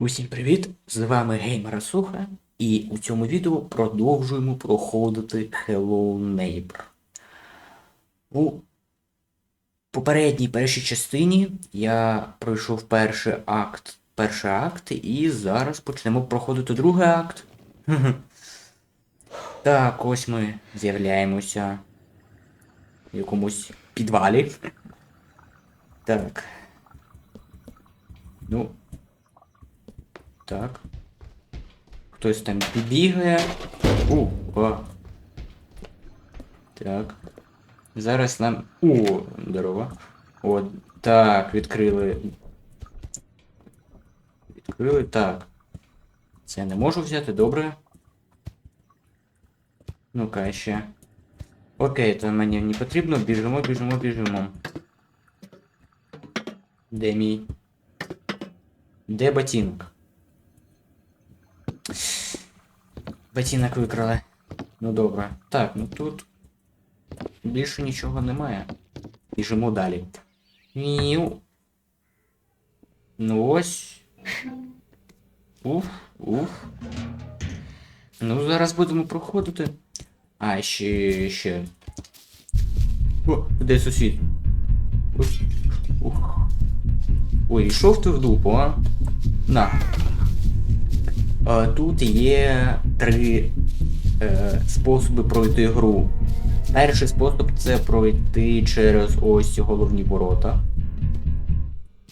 Усім привіт! З вами Геймера Суха, і у цьому відео продовжуємо проходити Hello Neighbor. У попередній першій частині я пройшов перший акт, перший акт, і зараз почнемо проходити другий акт. Так, ось ми з'являємося в якомусь підвалі. Так. Ну, так. Хтось там бігає. У, о. Так. Зараз нам. О, здорово. О, так, відкрили. Відкрили, так. Це я не можу взяти, добре. Ну-ка, ще. Окей, то мені не потрібно. Біжимо, біжимо, біжимо. Де мій? Де ботинок? Ботинок викрали. Ну добре. Так, ну тут більше нічого немає. Біжимо далі. Ніу. Ну ось. Уф, уф. Ну, зараз будемо проходити. А, ще, ще. О, де сусід? Ух. Ой, йшов ти в дупу, а? На. Е, Тут є три е, способи пройти гру. Перший спосіб це пройти через ось головні ворота.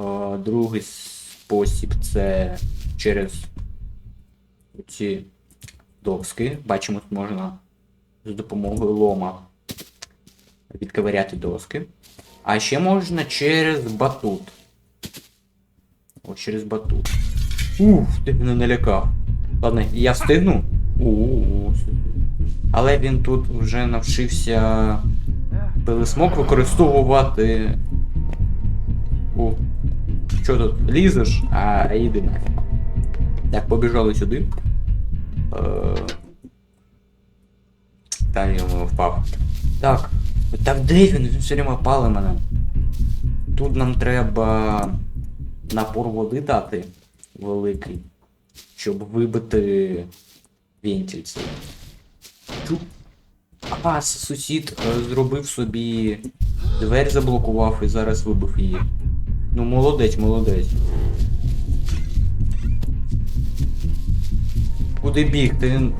Е, Другий спосіб це через ці доски. Бачимо, можна з допомогою лома відковиряти доски. А ще можна через батут. Ось через батут. Уф, ти мене налякав. Ладно, я встигну. У-у-у. Але він тут вже навчився пилисмок використовувати. О. Що тут? Лізеш? А, йди нафіг. Так, побіжали сюди. Е... Там йому впав. Так. Так де він? Він все время пали мене. Тут нам треба напор води дати великий, щоб вибити вентиль цей. А, сусід е, зробив собі двері заблокував і зараз вибив її. Ну, молодець, молодець. Куди біг? Ти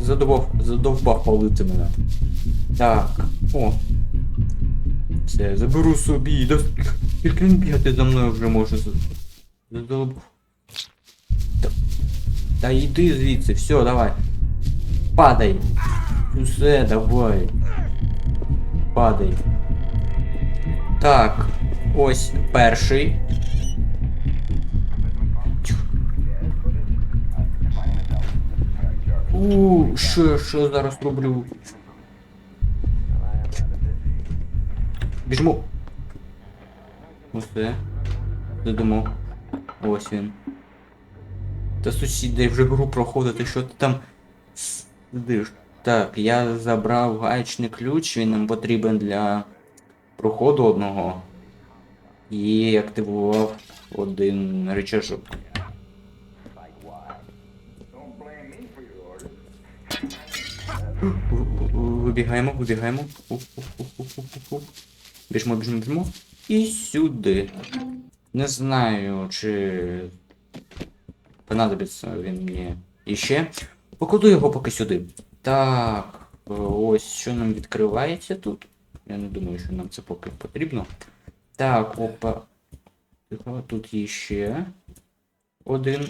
задовбав, задовбав палити мене. Так, о. Це, заберу собі. Тільки він бігати за мною вже може. з- Задовбав. Та, та йди звідси, все, давай. Падай. Все, давай. Падай. Так, ось перший. У, що, що зараз роблю? Біжмо. Усе. Додому. Ось він. Та сусіди вже гру проходити, що ти там сидиш. Так, я забрав гаечний ключ, він нам потрібен для проходу одного. І активував один в- Вибігаємо, вибігаємо. Біжмо, біжмо, біжмо. І сюди. Не знаю, чи понадобиться він мені іще. Покладу його поки сюди. Так, е, ось що нам відкривається тут. Я не думаю, що нам це поки потрібно. Так, опа. Тихо, Тут є один.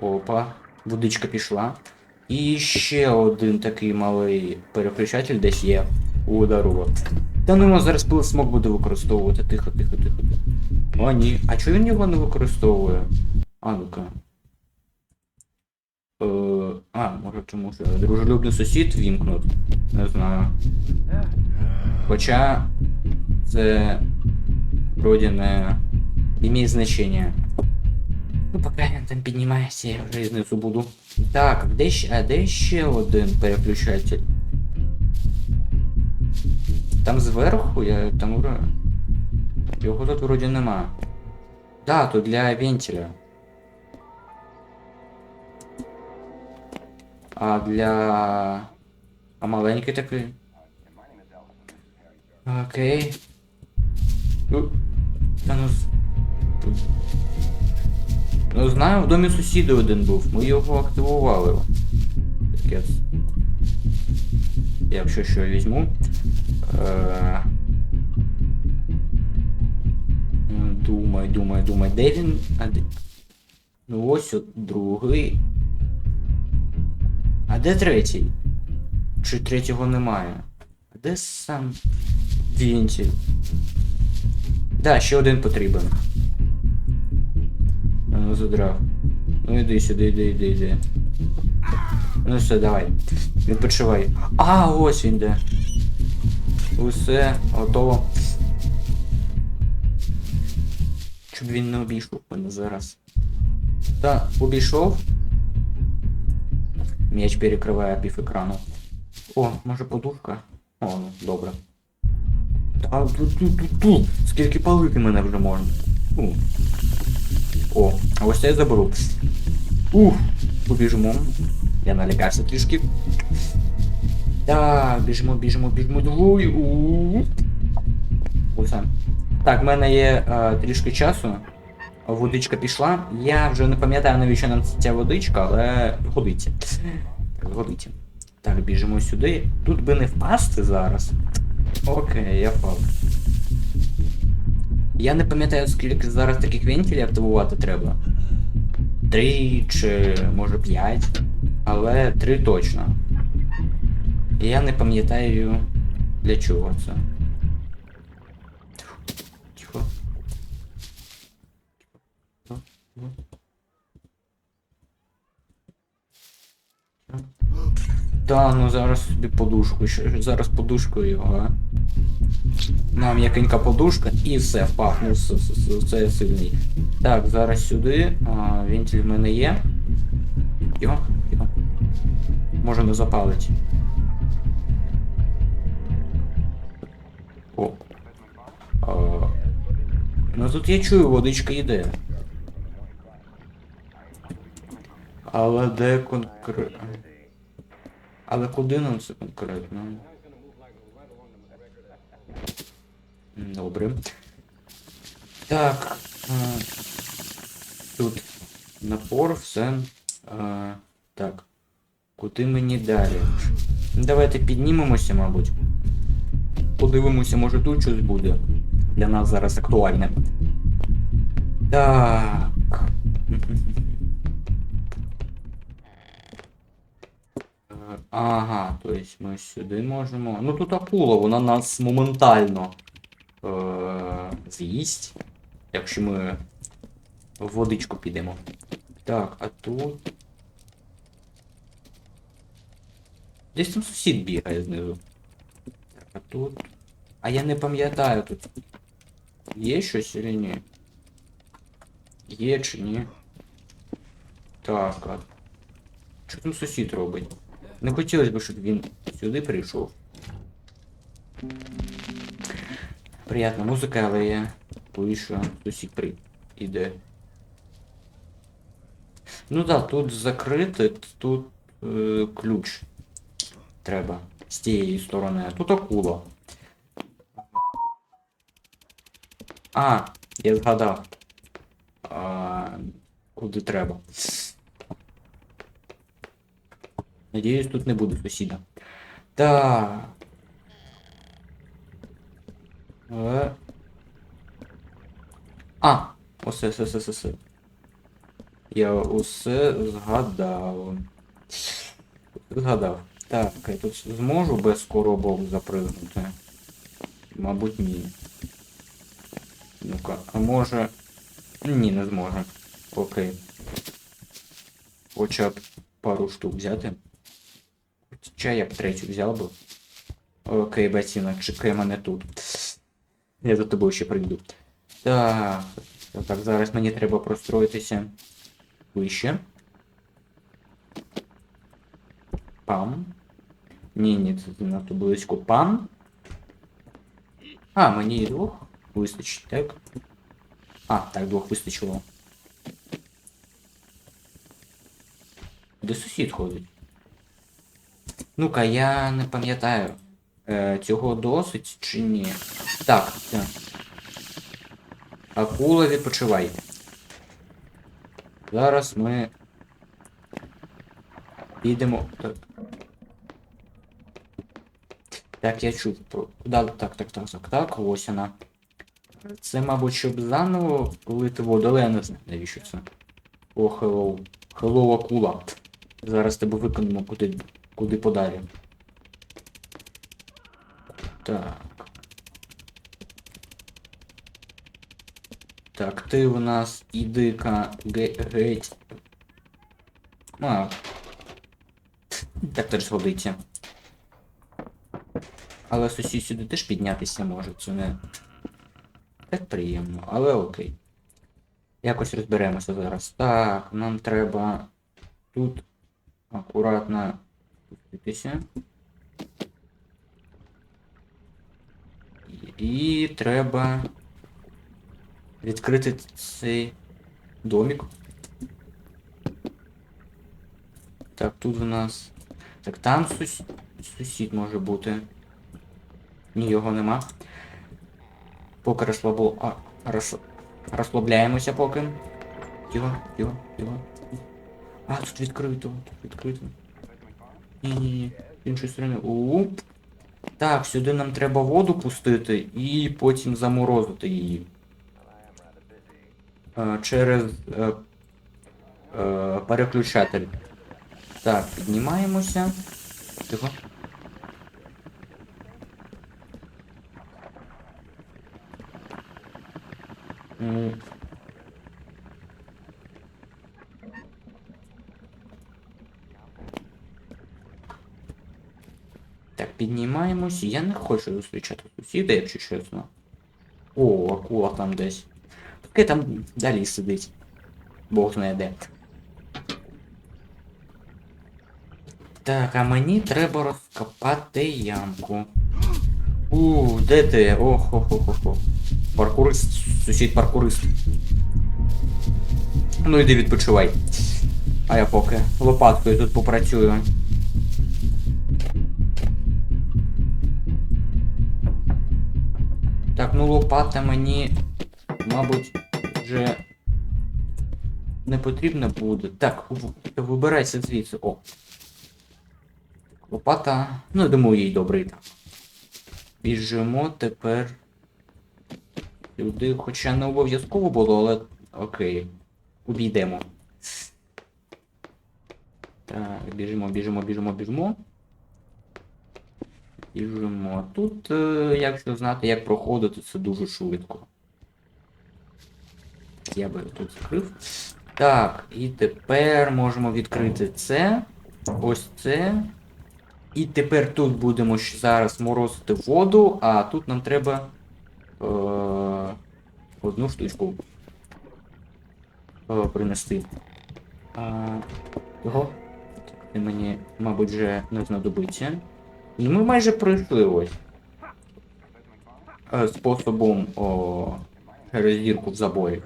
Опа. Водичка пішла. І ще один такий малий переключатель десь є. У дарува. Та ну зараз пилосмок буде використовувати. Тихо, тихо, тихо, тихо. О, ні. А чого він його не використовує? А ну-ка. Е, а, може чому що дружелюбний сусід вімкнут. Не знаю. Хоча це вроді не имеет значення. Ну, поки він там піднімається, я вже знизу буду. Так, де ще, а де ще один переключатель? Там зверху, я там вроде. Його тут вроді нема. Да, тут для вентиля. А для. А маленький такий. Окей. Ну, Та ну. Ну знаю, в домі сусіда один був. Ми його активували. Якщо що візьму. Е... Думай, думай, думай. Де він? А де... Ну ось от другий. А де третій? Чи третього немає? А де сам вентиль? Да, ще один потрібен. Ну, задрав. Ну іди сюди, іди, іди, іди. Ну все, давай. Відпочивай. А, ось він де. Усе, готово. Щоб він не обійшов мене зараз. Та, обійшов. М'яч перекриває пів екрану. О, може подушка? О, ну, добре. Та тут, тут, тут, тут. Скільки палити мене вже можна. Фу. О, а ось це я заберу. Ух, побіжимо. Я налякався трішки. Так, біжимо, біжимо, біжимо. Двой. У. Усе. Так, в мене є е, трішки часу. Водичка пішла. Я вже не пам'ятаю, навіщо нам ця водичка, але годиться. Так, годиться. Так, біжимо сюди. Тут би не впасти зараз. Окей, я впав. Я не пам'ятаю, скільки зараз таких вентилів активувати треба. Три чи може п'ять. Але три точно. Я не пам'ятаю для чого це. Та, ну зараз собі подушку. Ще- Зараз подушкою його, а. На м'якенька подушка і все, впав. Ну, сильний. Так, зараз сюди. А, вентиль в мене є. Йо, йо. Може не запалить. О. А, ну тут я чую, водичка йде. Але де конкретно? Але куди нам це конкретно? Добре. Так. е, Тут напор, все. Е, Так. Куди мені далі? Давайте піднімемося, мабуть. Подивимося, може тут щось буде. Для нас зараз актуальне. Так. Ага, то есть ми сюди можемо. Ну тут акула, вона нас моментально е- з'їсть. Якщо ми в водичку підемо. Так, а тут. Десь там сусід бігає знизу. Так, а тут. А я не пам'ятаю тут. Є щось чи ні? Є чи ні? Так, а. Що там сусід робить? Не хотілося б, щоб він сюди прийшов. Приятна музика, але я боюсь, що сусід при... іде. Ну да, тут закрите, тут е, ключ. Треба. З тієї сторони. А тут акула. А, я згадав. А, куди треба. Надіюсь, тут не буде сусіда. Так. Е. А, усе, все, все, все, все. Я усе згадав. Згадав. Так, я тут зможу без коробок запригнути? Мабуть, ні. Ну-ка, а може... Ні, не зможу. Окей. Хоча б пару штук взяти. Хоча я б третю взяв би. Окей, Батіна, чекай мене тут. Я за тобою ще прийду. Так. Так, зараз мені треба простроїтися вище. Пам. Ні, ні, це занадто близько. Пам. А, мені і двох вистачить, так? А, так, двох вистачило. Де сусід ходить? Ну-ка, я не пам'ятаю. Е, цього досить чи ні? Так, так. Акула відпочивай. Зараз ми підемо. Так. Так, я чув. Да, так, так, так, так, так, ось вона. Це, мабуть, щоб заново лити воду, але я не знаю, навіщо це. О, хеллоу. Хеллоу, акула. Зараз тебе виконемо куди, куди подалі. Так. Так, ти в нас іди-ка геть. А. Так теж згодиться. Але сусід сюди теж піднятися може, це не так приємно, але окей. Якось розберемося зараз. Так, нам треба тут акуратно спуститися. І, треба відкрити цей домик. Так, тут у нас. Так, там сус... сусід може бути. Ні, його нема. Поки розслабо... А, роз... розслабляємося поки. Тихо, тихо, тихо. А, тут відкрито, тут відкрито. З іншої сторони. Уп. Так, сюди нам треба воду пустити і потім заморозити її. Е, через е, е, переключатель. Так, піднімаємося. Тихо. М. Так, піднімаємось. Я не хочу зустрічати сусіда, якщо чесно. О, акула там десь. Таке там далі сидить. Бог знає де. Так, а мені треба розкопати ямку. У, де ти? Охо-хо-хо-хо. Паркурист, сусід паркурист. Ну іди відпочивай. А я поки лопаткою тут попрацюю. Так, ну лопата мені, мабуть, вже не потрібна буде. Так, вибирайся звідси. О. Лопата. Ну, я думаю, їй добре і так. Біжимо тепер. Сюди, хоча не обов'язково було, але окей. Обійдемо. Так, біжимо, біжимо, біжимо, біжимо. Біжимо. Тут, е, якщо знати, як проходити, це дуже швидко. Я би тут закрив. Так, і тепер можемо відкрити це. Ось це. І тепер тут будемо зараз морозити воду, а тут нам треба е, одну штучку е, принести. А, його? Ти мені, мабуть, вже не знадобиться. І ми майже пройшли ось. Е, способом о, через дірку в заборі.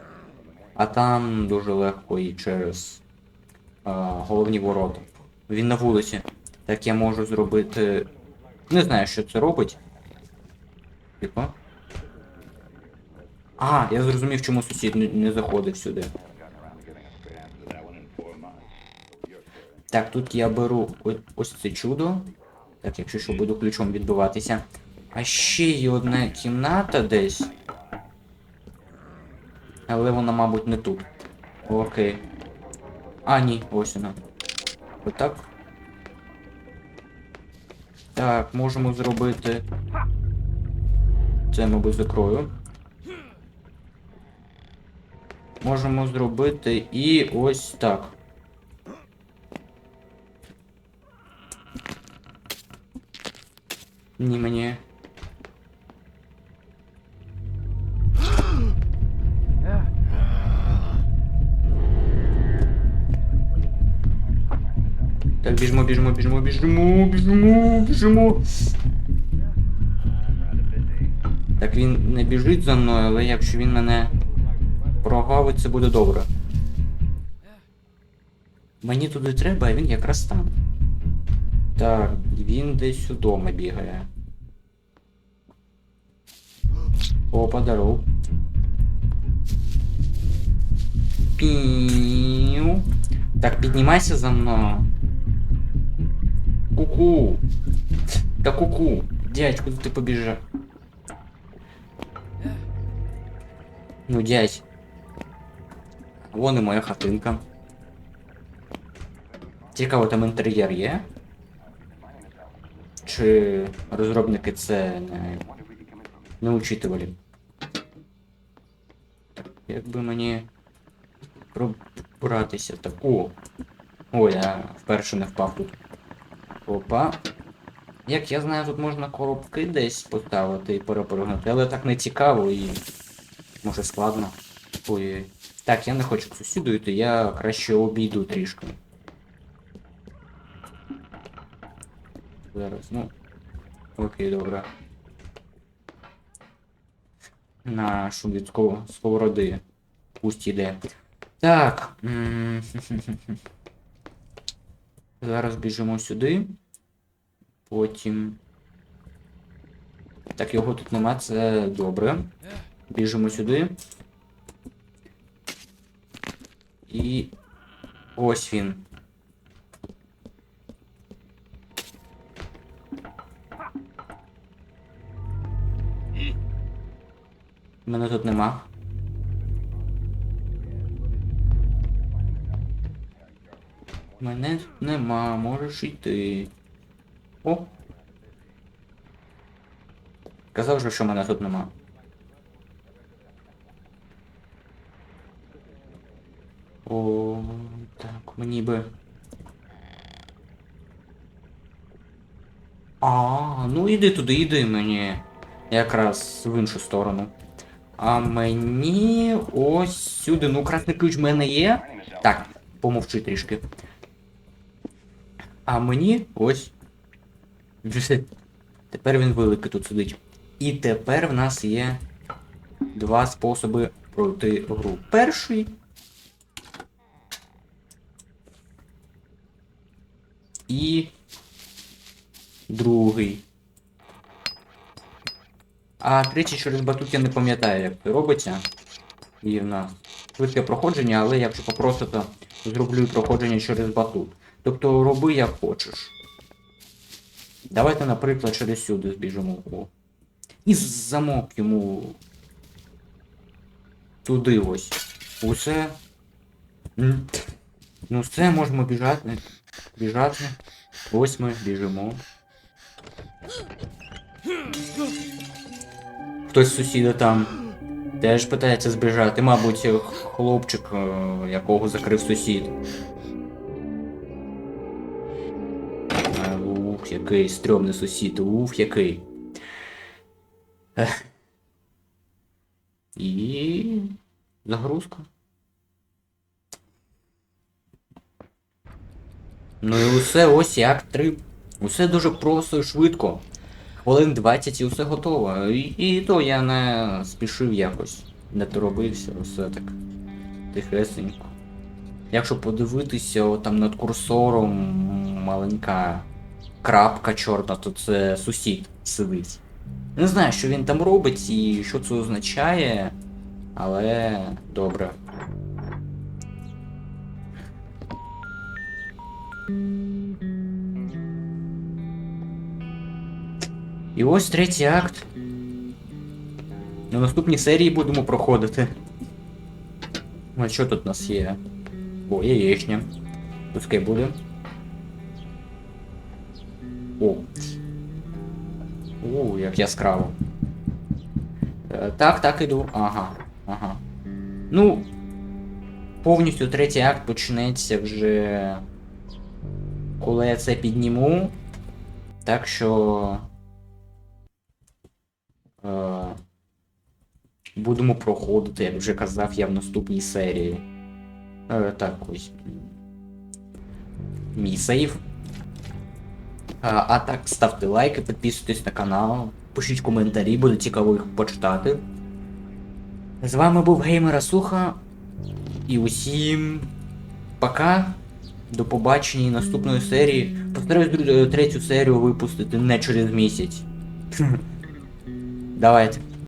А там дуже легко і через е, головні ворота. Він на вулиці. Так я можу зробити. Не знаю, що це робить. Типа. А, я зрозумів, чому сусід не заходив сюди. Так, тут я беру ось це чудо. Так, якщо що буду ключом відбиватися. А ще є одна кімната десь. Але вона, мабуть, не тут. Окей. А, ні, ось вона. Отак. Так, можемо зробити. Це, мабуть, закрою. Можемо зробити і ось так. Ні, мені. Так, біжимо, біжимо, біжимо, біжимо, біжимо, біжимо. Так він не біжить за мною, але якщо він мене Прогавить це буде добре. Мені туди треба, а він якраз там. Так, він десь удома бігає. Опа, здоров. Піу. Так, піднімайся за мною. Ку-ку. Та ку-ку. Дядь, куди ти побіжав? Ну, дядь. Вон і моя хатинка. Цікаво, там інтер'єр є? Чи розробники це не, не учитували? Так, як би мені пробратися так. О! О, я вперше не впав тут. Опа. Як я знаю, тут можна коробки десь поставити і перепрыгнути, але так не цікаво і. Може складно. Ой. Так, я не хочу сусіду йти, я краще обійду трішки. Зараз, ну. Окей, добре. На шубіцьку сковороди. Пусть іде. Так. Зараз біжимо сюди. Потім. Так, його тут нема, це добре. Біжимо сюди. І. Ось він. Мене тут нема. Мене тут нема, можеш йти. О! Казав же, що мене тут нема. О, так, мені би. А, ну іди туди, іди мені. Якраз в іншу сторону. А мені ось сюди. Ну, красний ключ в мене є. Так, помовчи трішки. А мені ось. Тепер він великий тут сидить. І тепер в нас є два способи пройти гру. Перший. І другий. А третій через батут я не пам'ятаю, як це робиться. І в нас швидке проходження, але якщо попросите, зроблю проходження через батут. Тобто роби як хочеш. Давайте, наприклад, через сюди збіжимо. О. І замок йому туди ось. Усе. Ну все, можемо біжати. Біжати. Ось ми біжимо. Хтось з сусіда там теж питається збіжати. Мабуть, хлопчик, е, якого закрив сусід. Е, Ух, який стрьомний сусід, ух, який. І загрузка. Ну і усе ось як три. Усе дуже просто і швидко. Хвилин 20 і все готово. І, і то я не спішив якось. Не торобився, все так. Тихесенько. Якщо подивитися, там над курсором маленька крапка чорна, то це сусід сидить. Не знаю, що він там робить і що це означає, але добре. І ось третій акт. На наступній серії будемо проходити. А що тут у нас є? О, яєчня. Пускай буде. О. О, як яскраво. Е, Так, так іду. Ага. Ага. Ну. Повністю третій акт почнеться вже. Коли я це підніму. Так що. Е, будемо проходити, як вже казав я в наступній серії. Е, так, ось. Мій сейф. А, а так, ставте лайки, підписуйтесь на канал, пишіть коментарі, буде цікаво їх почитати. З вами був Геймера Суха. І усім пока. До побачення наступної серії. Постараюсь третю серію випустити не через місяць. Давайте.